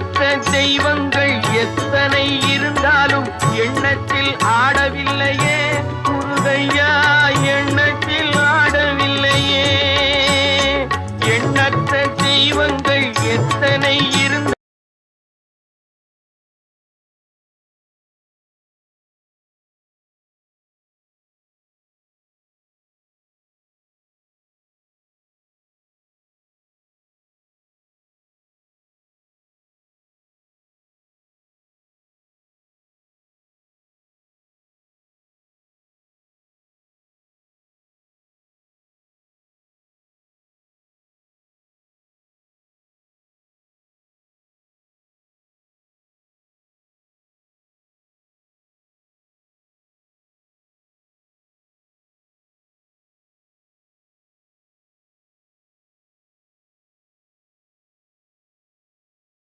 எண்ணற்ற தெய்வங்கள் எத்தனை இருந்தாலும் எண்ணத்தில் ஆடவில்லையே. குருதையா எண்ணத்தில் ஆடவில்லையே. எண்ணற்ற